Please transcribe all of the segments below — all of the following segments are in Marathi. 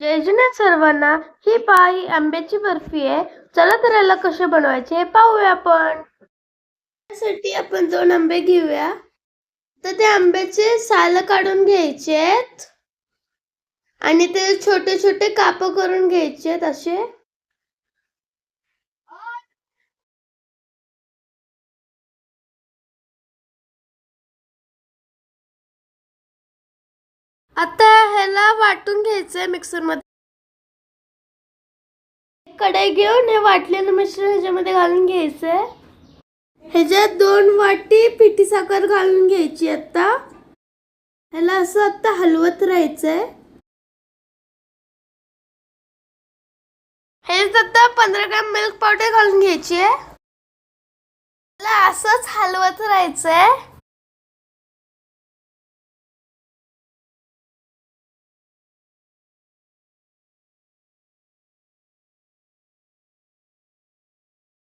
जयजुना सर्वांना ही पहा ही आंब्याची बर्फी आहे. चला तर याला कसे बनवायचे हे पाहूया आपण. त्यासाठी आपण दोन आंबे घेऊया. तर त्या आंब्याचे साल काढून घ्यायचे आहेत. आणि ते छोटे छोटे काप करून घ्यायचे आहेत असे. आता ह्याला वाटून घ्यायचंय मिक्सरमध्ये कढई घेऊन हे वाटलेलं मिश्रण ह्याच्यामध्ये घालून घ्यायचंय. ह्याच्यात दोन वाटी पिठी साखर घालून घ्यायची आता. ह्याला असं आता हलवत राहायचंय. हेच आता पंधरा ग्रॅम मिल्क पावडर घालून घ्यायची आहे. ह्याला असंच हलवत राहायचंय.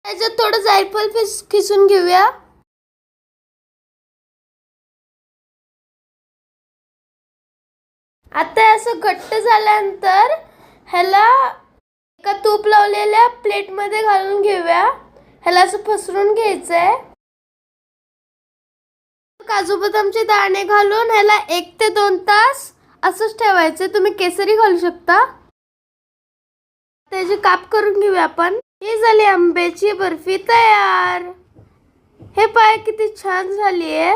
त्याच्यात थोडं जायफळ फिस खिसून घेऊया. आता असं घट्ट झाल्यानंतर ह्याला एका तूप लावलेल्या प्लेटमध्ये घालून घेऊया. ह्याला असं पसरून घ्यायचंय. काजू बदामचे दाणे घालून ह्याला एक ते दोन तास असंच ठेवायचं तुम्ही केसरी घालू शकता. त्याचे काप करून घेऊया आपण. ही झाली आंब्याची बर्फी तयार. हे पाय किती छान झाली आहे